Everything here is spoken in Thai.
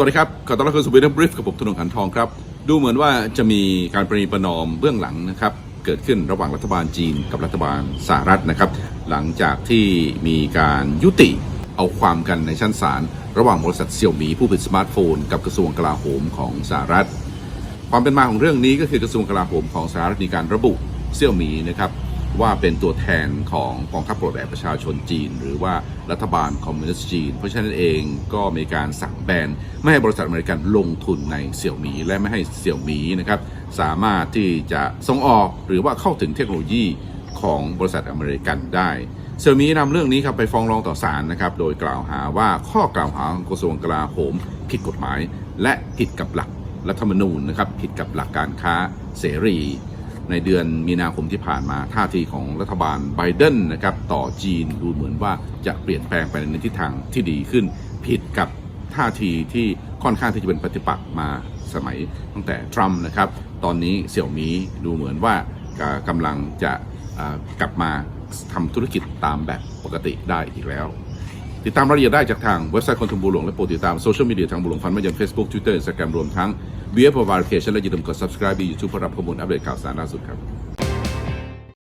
สวัสดีครับ ขอต้อนรับเข้าสู่วิดีโอบริฟกับผมธนงขันทองครับ ดูเหมือนว่าจะมีการประนีประนอมเบื้องหลังนะครับ เกิดขึ้นระหว่างรัฐบาลจีนกับรัฐบาลสหรัฐนะครับ หลังจากที่มีการยุติเอาความกันในชั้นศาลระหว่างบริษัทเซี่ยวหมีผู้ผลิตสมาร์ทโฟน กับกระทรวงกลาโหมของสหรัฐ ความเป็นมาของเรื่องนี้ก็คือกระทรวงกลาโหมของสหรัฐมีการระบุเซี่ยวหมีนะครับ ว่าเป็นตัวแทนของกองทัพปลดแอกประชาชนจีน หรือว่ารัฐบาลคอมมิวนิสต์จีน เพราะฉะนั้นเองก็มีการสั่งแบนไม่ให้บริษัทอเมริกันลงทุนในเซี่ยวหมีและไม่ให้เซี่ยวหมีนะครับสามารถที่จะส่งออกหรือว่าเข้าถึงเทคโนโลยีของบริษัทอเมริกันได้เซี่ยวหมีนำเรื่องนี้ครับไปฟ้องร้องต่อศาลนะครับโดยกล่าวหาว่าข้อกล่าวหาของกระทรวงกลาโหมผิดกฎหมาย และผิดกับหลักรัฐธรรมนูญนะครับผิดกับหลักการค้าเสรี ในเดือนมีนาคมที่ผ่านมาท่าทีของรัฐบาลไบเดนนะครับต่อจีนดูเหมือนว่าจะเปลี่ยนแปลงไปในทิศทางที่ดีขึ้น ผิดกับท่าทีที่ค่อนข้างที่จะเป็นปฏิปักษ์มาสมัยตั้งแต่ทรัมป์นะครับ ตอนนี้เสี่ยวมีดูเหมือนว่ากำลังจะกลับมาทำธุรกิจตามแบบปกติได้อีกแล้ว ติดตามรายละเอียดได้จากทางเว็บไซต์คนทุนบูหลวงและโปรดติดตามโซเชียลมีเดียทางบูหลวงฟันมายัง Facebook Twitter Instagram รวมทั้ง v ี f อ v a r i c a t i o n และอย่าลืมกด subscribe ใน YouTube เพื่อรับข้อมูลอัปเดตข่าวสารล่าสุดครับ